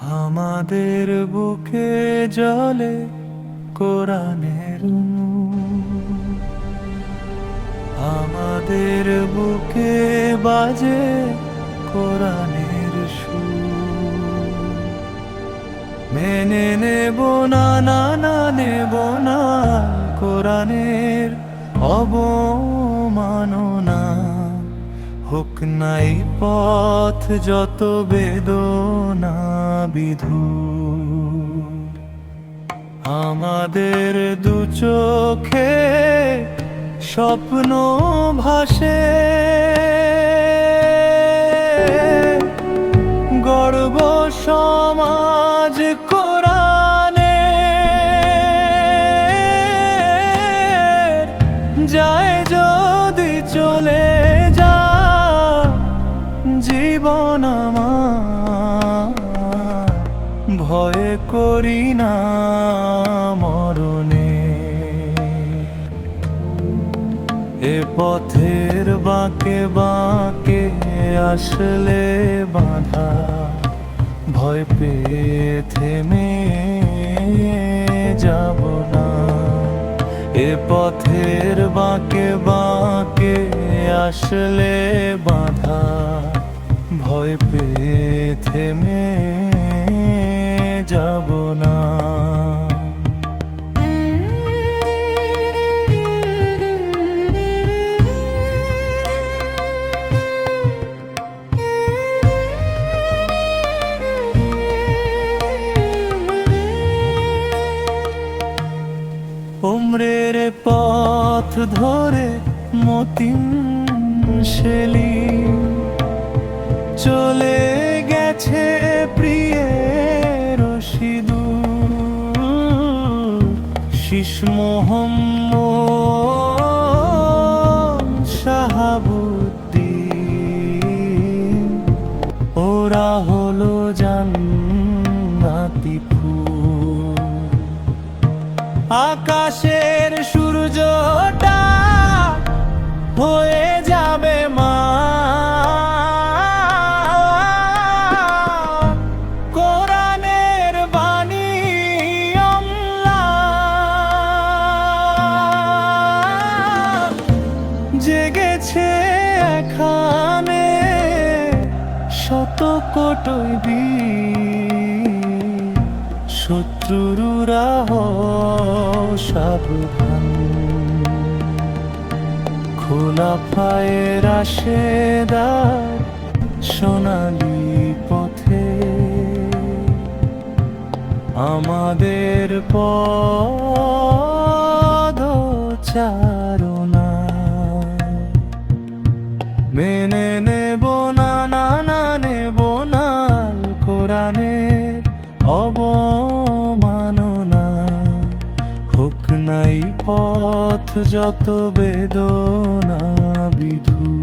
আমাদের বুকে জলে কোরআনের আমাদের বুকে বাজে কোরআনের সুর। মেনে নেব না না না, নেব না কোরআনের অবমাননা। হোক নাই পথ যত বেদনা বিধু আমাদের দু চোখে স্বপ্ন ভাসে। গর্ব সমাজ কোরআনে যায় জীবন আমার। ভয় করি না মরণে। এ পথের বাঁকে বাঁকে আসলে বাধা। ভয় পেয়ে থেমে যাব না। এ পথের বাঁকে বাঁকে আসলে বাধা। উমরের পথ ধরে মতিম শেলি। চলে গেছে প্রিয়ের সিধু শিশ মোহাম্মদ আকাশের সূর্যটা হয়ে যাবে মা। কোরআনের বাণী জেগেছে এখানে শত বীর। শত্রুরা সাবধান। খোলা পায়ের আশেদার সোনালি পথে। আমাদের পদ মেনে নেব না না, নেব না কোরআনের অবমাননা। হোক নাই পথ যত বেদনা বিধ।